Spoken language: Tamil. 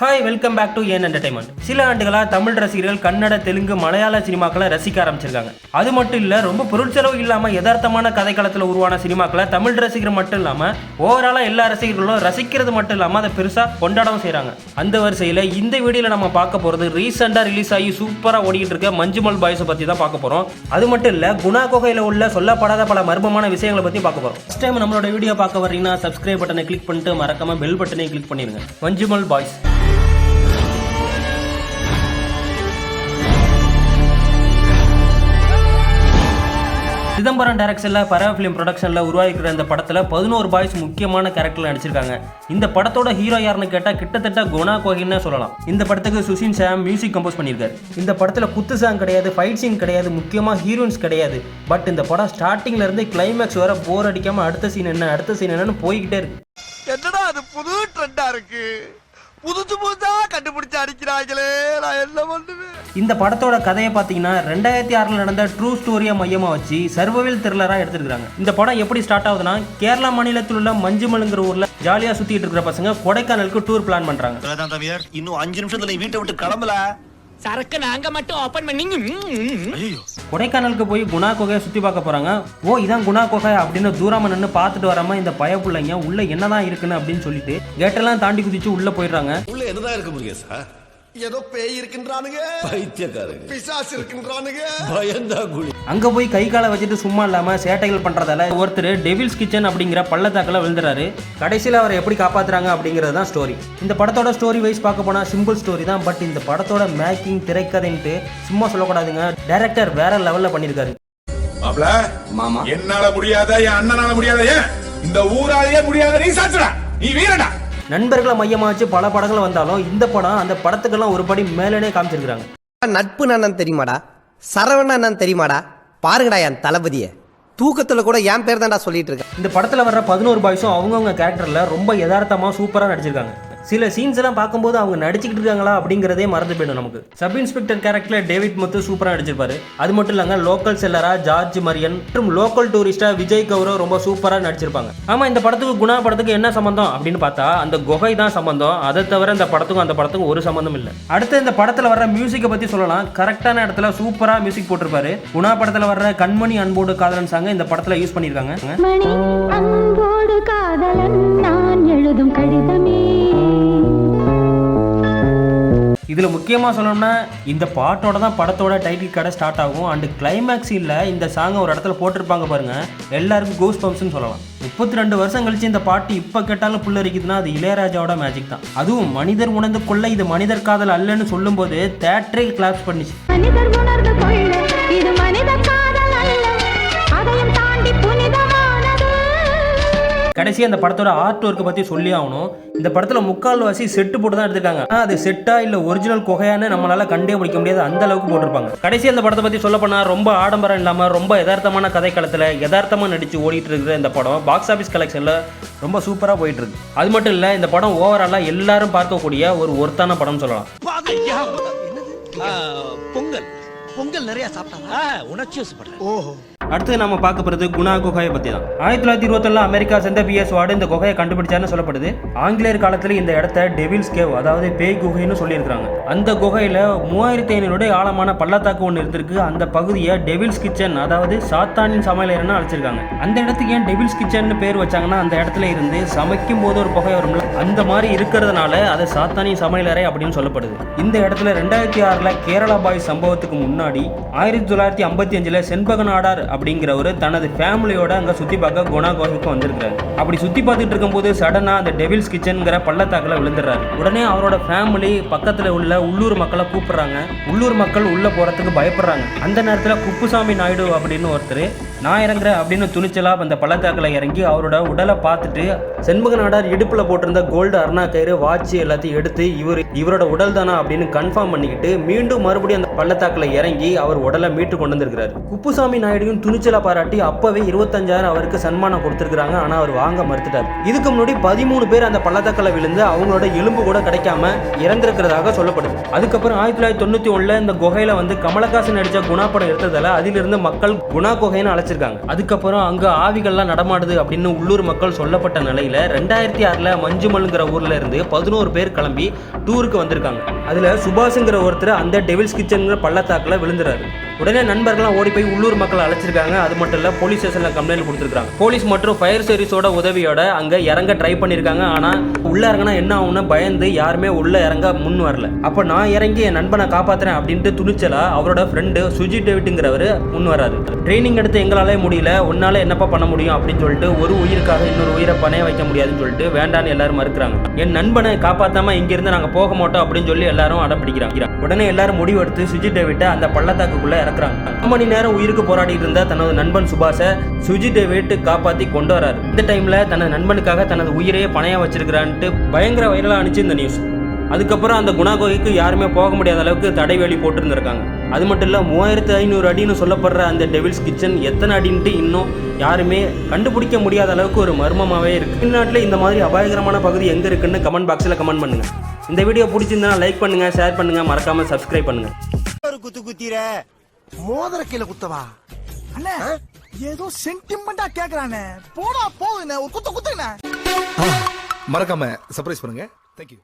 ஹாய் வெல்கம் பேக் டு ஏன் என்டர்டைன்மெண்ட் சில ஆண்டுகளாக தமிழ் ரசிகர்கள் கன்னட தெலுங்கு மலையாள சினிமாக்களை ரசிக்க ஆரம்பிச்சிருக்காங்க. அது மட்டும் இல்லை ரொம்ப பொருட்செலவு இல்லாமல் யதார்த்தமான கதைக்களத்தில் உருவான சினிமாக்களை தமிழ் ரசிகர் மட்டும் இல்லாமல் ஓவராலாக எல்லா ரசிகர்களும் ரசிக்கிறது மட்டும் இல்லாமல் அதை பெருசாக கொண்டாடவும் செய்கிறாங்க அந்த வரிசையில் இந்த வீடியோவில் நம்ம பார்க்க போகிறது ரீசெண்டாக ரிலீஸ் ஆகி சூப்பராக ஓடிக்கிட்டு இருக்க மஞ்சுமல் பாய்ஸை பற்றி தான் பார்க்க போகிறோம் அது மட்டும் இல்லை குணா குகையில் உள்ள சொல்லப்படாத பல மர்மமான விஷயங்களை பற்றி பார்க்க போகிறோம் ஃபஸ்ட் டைம் நம்மளோட வீடியோ பார்க்க வரீங்கன்னா சப்ஸ்கிரைப் பட்டனை கிளிக் பண்ணிட்டு மறக்காமல் பெல் பட்டனை கிளிக் பண்ணிடுங்க. மஞ்சுமல் பாய்ஸ். சிதம்பரம் டைரக்ஷனில் பரவ ஃபிலிம் ப்ரொடக்ஷனில் உருவாகிக்கிற இந்த படத்தில் பதினோரு பாய்ஸ் முக்கியமான கேரக்டரில் நடிச்சிருக்காங்க. இந்த படத்தோட ஹீரோ யாருன்னு கேட்டால் கிட்டத்தட்ட குணா கோகின்னு சொல்லலாம். இந்த படத்துக்கு சுஷின் சாம் மியூசிக் கம்போஸ் பண்ணியிருக்காரு. இந்த படத்தில் குத்து சாங் கிடையாது ஃபைட் சீன் கிடையாது முக்கியமாக ஹீரோயின்ஸ் கிடையாது. பட் இந்த படம் ஸ்டார்டிங்ல இருந்து கிளைமேக்ஸ் வர போர் அடிக்காமல் அடுத்த சீன் என்ன அடுத்த சீன் என்னன்னு போய்கிட்டே இருக்கு. என்னடா அது புது ட்ரெண்டா இருக்கு? புதுசு புதுசா கண்டுபிடிச்சு அடிக்கிறாங்களே நான் என்ன பண்ணுவேன்? இந்த படத்தோட கதையை பார்த்தீங்கன்னா ரெண்டாயிரத்தி ஆறில் நடந்த ட்ரூ ஸ்டோரியை மையமாக வச்சு சர்வவில் த்ரில்லராக எடுத்துருக்காங்க இந்த படம் எப்படி ஸ்டார்ட் ஆகுதுன்னா கேரளா மாநிலத்தில் உள்ள மஞ்சுமலுங்கிற ஊரில் ஜாலியாக சுற்றிட்டு இருக்கிற பசங்க கொடைக்கானலுக்கு டூர் பிளான் பண்ணுறாங்க இன்னும் அஞ்சு நிமிஷத்துல வீட்டை விட்டு கிளம்பல? சரக்கு நாங்க மட்டும் ஓபன் பண்ணி ஐயோ கொடைக்கானலுக்கு போய் குணா குகையை சுற்றி பார்க்க போகிறாங்க ஓ இதான் குணா குகை அப்படின்னு தூராம நின்று பார்த்துட்டு வராம இந்த பய பிள்ளைங்க உள்ள என்னதான் இருக்குன்னு அப்படின்னு சொல்லிட்டு கேட்டெல்லாம் தாண்டி குதிச்சு உள்ள போயிடுறாங்க. உள்ள என்னதான் இருக்கு முருகேசா? ஏதோ பேய் இருக்கின்றானுங்க. பைத்தியக்காரங்க. பிசாசு இருக்கின்றானுங்க. பயந்தா குழி. அங்க போய் கை காலை வச்சுட்டு சும்மா இல்லாம சேட்டைகள் பண்றதால ஒருத்தர் டெவில்ஸ் கிச்சன் அப்படிங்கிற பள்ளத்தாக்கில் விழுந்துறாரு. கடைசியில் அவரை எப்படி காப்பாத்துறாங்க அப்படிங்கிறது தான் ஸ்டோரி இந்த படத்தோட ஸ்டோரி வைஸ் பார்க்க போனா சிம்பிள் ஸ்டோரி தான் பட் இந்த படத்தோட மேக்கிங் திரைக்கதைன்ட்டு சும்மா சொல்லக்கூடாதுங்க. டைரக்டர் வேற லெவல்ல மாமா. என்னால முடியாத என் அண்ணனால முடியாத ஏன்? இந்த ஊராலேயே முடியாத நீ சாச்சுடா. நீ வீரடா நண்பர்களை மையமா வச்சு பல படங்கள் வந்தாலும் இந்த படம் அந்த படத்துக்கெல்லாம் ஒரு படி மேலேனே காமிச்சிருக்காங்க நட்பு நான் தெரியுமாடா? சரவண நான் தெரியுமாடா? பாருங்கடா என் தளபதிய. தூக்கத்துல கூட என் பேர் தான்டா சொல்லிட்டு இருக்கேன் இந்த படத்தில் வர்ற பதினோரு பாய்ஸும் அவங்கவுங்க கேரக்டரில் ரொம்ப யதார்த்தமாக சூப்பராக நடிச்சிருக்காங்க. சில சீன்ஸ் எல்லாம் பார்க்கும்போது அவங்க நடிச்சுக்கிட்டு இருக்காங்களா அப்படிங்கிறதே மறந்து போயிடும் நமக்கு. சப் இன்ஸ்பெக்டர் கேரக்டரில் டேவிட் முத்து சூப்பராக நடிச்சிருப்பாரு. அது மட்டும் இல்லாமல் லோக்கல் செல்லரா ஜார்ஜ் மரியன் மற்றும் லோக்கல் டூரிஸ்டா விஜய் கௌரவ் ரொம்ப சூப்பராக நடிச்சிருப்பாங்க. ஆமாம் இந்த படத்துக்கு குணா படத்துக்கு என்ன சம்பந்தம் அப்படின்னு பார்த்தா அந்த குகை தான் சம்பந்தம். அதை தவிர இந்த படத்துக்கும் அந்த படத்துக்கும் ஒரு சம்பந்தம் இல்லை. அடுத்து இந்த படத்தில் வர்ற மியூசிக்கை பற்றி சொல்லலாம். கரெக்டான இடத்துல சூப்பராக மியூசிக் போட்டிருப்பாரு. குணா படத்தில் வர்ற கண்மணி அன்போடு காதலன் சாங்க இந்த படத்தில் யூஸ் பண்ணியிருக்காங்க. அன்போடு காதலன் நான் எழுதும் கடிதமே. இதில் முக்கியமாக சொல்லணும்னா இந்த பாட்டோட தான் படத்தோட டைட்டில் கடை ஸ்டார்ட் ஆகும். அண்டு கிளைமேக்ஸ் இல்லை இந்த சாங்கை ஒரு இடத்துல போட்டிருப்பாங்க பாருங்கள் எல்லாருக்கும் கோஸ் பம்ப்ஸ்னு சொல்லலாம். முப்பத்தி ரெண்டு வருஷம் கழிச்சு இந்த பாட்டு இப்போ கேட்டாலும் புல்லரிக்குதுன்னா அது இளையராஜாவோட மேஜிக் தான். அதுவும் மனிதர் உணர்ந்து கொள்ள இது மனிதர் காதல் அல்லன்னு சொல்லும்போது தேட்டரே கிளாப்ஸ் பண்ணிச்சு. கடைசி அந்த படத்தோட ஆர்ட் ஒர்க்கை பற்றி சொல்லி ஆகணும். இந்த படத்தில் முக்கால்வாசி செட்டு போட்டு தான் எடுத்திருக்காங்க. ஆனால் அது செட்டா இல்லை ஒரிஜினல் குகையான்னு நம்மளால கண்டே பிடிக்க முடியாது. அந்த அளவுக்கு போட்டிருப்பாங்க. கடைசி அந்த படத்தை பற்றி சொல்ல போனால் ரொம்ப ஆடம்பரம் இல்லாமல் ரொம்ப யதார்த்தமான கதைக்களத்தில் யதார்த்தமாக நடித்து ஓடிட்டு இருக்கிற இந்த படம் பாக்ஸ் ஆஃபீஸ் கலெக்ஷனில் ரொம்ப சூப்பராக போயிட்டு இருக்கு. அது மட்டும் இல்லை இந்த படம் ஓவராலாக எல்லாரும் பார்க்கக்கூடிய ஒரு ஒர்த்தான படம் சொல்லலாம். பொங்கல். பொங்கல் நிறைய சாப்பிட்டாங்க உணர்ச்சி வசப்படுறேன் அடுத்து நம்ம பார்க்க போகிறது குணா குகையை பற்றி தான் ஆயிரத்தி தொள்ளாயிரத்தி இருபத்தொன்னு அமெரிக்கா சேர்ந்த பிஎஸ் வார்டு இந்த குகையை கண்டுபிடிச்சாருன்னு சொல்லப்படுது. ஆங்கிலேயர் காலத்தில் இந்த இடத்த டெவில்ஸ் கேவ் அதாவது பேய் குகைன்னு சொல்லியிருக்காங்க அந்த குகையில் மூவாயிரத்தி ஐநூறுடைய ஆழமான பள்ளத்தாக்கு ஒன்று இருந்திருக்கு. அந்த பகுதியை டெவில்ஸ் கிச்சன் அதாவது சாத்தானின் சமையலறைன்னு அழைச்சிருக்காங்க. அந்த இடத்துக்கு ஏன் டெவில்ஸ் கிச்சன் பேர் வச்சாங்கன்னா அந்த இடத்துல இருந்து சமைக்கும் போது ஒரு புகை வரும்ல அந்த மாதிரி இருக்கிறதுனால அது சாத்தானின் சமையலறை அப்படின்னு சொல்லப்படுது. இந்த இடத்துல ரெண்டாயிரத்தி ஆறில் கேரளா பாய் சம்பவத்துக்கு முன்னாடி ஆயிரத்தி தொள்ளாயிரத்தி ஐம்பத்தி அஞ்சில் செண்பக நாடார் அப்படிங்கிறவர் தனது ஃபேமிலியோட அங்கே சுற்றி பார்க்க குணா கோகைக்கு வந்திருக்காரு அப்படி சுற்றி பார்த்துட்டு இருக்கும்போது சடனாக அந்த டெவில்ஸ் கிச்சனுங்கிற பள்ளத்தாக்கில் விழுந்துடுறாரு. உடனே அவரோட ஃபேமிலி பக்கத்தில் உள்ள உள்ளூர் மக்களை கூப்பிடுறாங்க. உள்ளூர் மக்கள் உள்ளே போகிறதுக்கு பயப்படுறாங்க. அந்த நேரத்தில் குப்புசாமி நாயுடு அப்படின்னு ஒருத்தர் நான் இறங்குறேன் அப்படின்னு துணிச்சலா அந்த பள்ளத்தாக்கில் இறங்கி அவரோட உடலை பார்த்துட்டு செண்பக நாடார் இடுப்பில் போட்டிருந்த கோல்டு அருணா கயிறு வாட்ச் எல்லாத்தையும் எடுத்து இவர் இவரோட உடல் தானா? அப்படின்னு கன்ஃபார்ம் பண்ணிக்கிட்டு மீண்டும் மறுபடியும் அந்த பள்ளத்தாக்கில் இறங்கி அவர் உடலை மீட்டு கொண்டு வந்திருக்கிறாரு. குப்புசாமி நாயுடுவும் துணிச்சலா பாராட்டி அப்பவே இருபத்தஞ்சாயிரம் அவருக்கு சன்மானம் கொடுத்துருக்காங்க ஆனால் அவர் வாங்க மறுத்துட்டார். இதுக்கு முன்னாடி பதிமூணு பேர் அந்த பள்ளத்தாக்கில் விழுந்து அவங்களோட எலும்பு கூட கிடைக்காம இறந்திருக்கிறதாக சொல்லப்படுது. அதுக்கப்புறம் ஆயிரத்தி தொள்ளாயிரத்தி தொண்ணூத்தி ஒண்ணுல இந்த குகையில வந்து கமலஹாசன் நடிச்ச குணா படம் எடுத்ததால அதிலிருந்து மக்கள் குணா குகைன்னு அழைச்சிருக்காங்க. அதுக்கப்புறம் அங்க ஆவிகள்லாம் நடமாடுது அப்படின்னு உள்ளூர் மக்கள் சொல்லப்பட்ட நிலையில ரெண்டாயிரத்தி ஆறுல மஞ்சுமல்ங்கிற ஊர்ல இருந்து பதினோரு பேர் கிளம்பி டூருக்கு வந்திருக்காங்க. அதுல சுபாஷுங்கிற ஒருத்தர் அந்த டெவில்ஸ் கிச்சன்ங்கிற பள்ளத்தாக்குல விழுந்துறாரு. உடனே நண்பர்கள்லாம் ஓடி போய் உள்ளூர் மக்கள் அழைச்சிருக்காங்க. அது மட்டும் இல்ல போலீஸ் ஸ்டேஷன்ல கம்ப்ளைண்ட் கொடுத்துருக்காங்க. போலீஸ் மற்றும் ஃபயர் சர்வீஸோட உதவியோட அங்க இறங்க ட்ரை பண்ணிருக்காங்க. ஆனா உள்ள இறங்கினா என்ன ஆகும்னு பயந்து யாருமே உள்ள இறங்க முன் வரல. அப்ப அப்போ நான் இறங்கி என் நண்பனை காப்பாத்துறேன் அப்படின்ட்டு துணிச்சலா அவரோட ஃப்ரெண்டு சுஜி டேவிட்டுங்கிறவர் முன் வராரு ட்ரைனிங் எடுத்து எங்களாலே முடியல உன்னால என்னப்பா பண்ண முடியும் அப்படின்னு சொல்லிட்டு ஒரு உயிருக்காக இன்னொரு உயிரை பணைய வைக்க முடியாதுன்னு சொல்லிட்டு வேண்டான்னு எல்லாரும் மறுக்கிறாங்க. என் நண்பனை காப்பாத்தாம இங்கிருந்து நாங்கள் நாங்க போக மாட்டோம் அப்படின்னு சொல்லி எல்லாரும் அடம் பிடிக்கிறாங்க. உடனே எல்லாரும் முடிவெடுத்து சுஜி டேவிட்டை அந்த பள்ளத்தாக்குக்குள்ளே இறக்குறாங்க. ஒரு மணி நேரம் உயிருக்கு போராடிட்டு இருந்த தனது நண்பன் சுபாஷை சுஜி டேவிட் காப்பாத்தி கொண்டு வராரு இந்த டைம்ல தனது நண்பனுக்காக தனது உயிரையே பணைய வச்சிருக்கிறான்ட்டு பயங்கர வைரலா அனுச்சு இந்த நியூஸ் அதுக்கப்புறம் அந்த குணா குகைக்கு யாருமே போக முடியாத அளவுக்கு தடை வேலி போட்டிருந்திருக்காங்க. அது மட்டும் இல்லை மூவாயிரத்து ஐநூறு அடின்னு சொல்லப்படுற அந்த டெவில்ஸ் கிச்சன் எத்தனை அடின்ட்டு இன்னும் யாருமே கண்டுபிடிக்க முடியாத அளவுக்கு ஒரு மர்மமாகவே இருக்கு. தமிழ்நாட்டில் இந்த மாதிரி அபாயகரமான பகுதி எங்கே இருக்குன்னு கமெண்ட் பாக்ஸில் கமெண்ட் பண்ணுங்க. இந்த வீடியோ பிடிச்சிருந்தா லைக் பண்ணுங்க ஷேர் பண்ணுங்க மறக்காம சப்ஸ்கிரைப் பண்ணுங்க. ஒரு குத்து குத்திர மோதிர கீழே குத்தவா? அண்ணே ஏதோ சென்டிமெண்டா கேக்குறானே. போடா போகுதுண்ணே ஒரு குத்து குத்துண்ணே. மறக்காம சர்ப்ரைஸ் பண்ணுங்க. தேங்க்யூ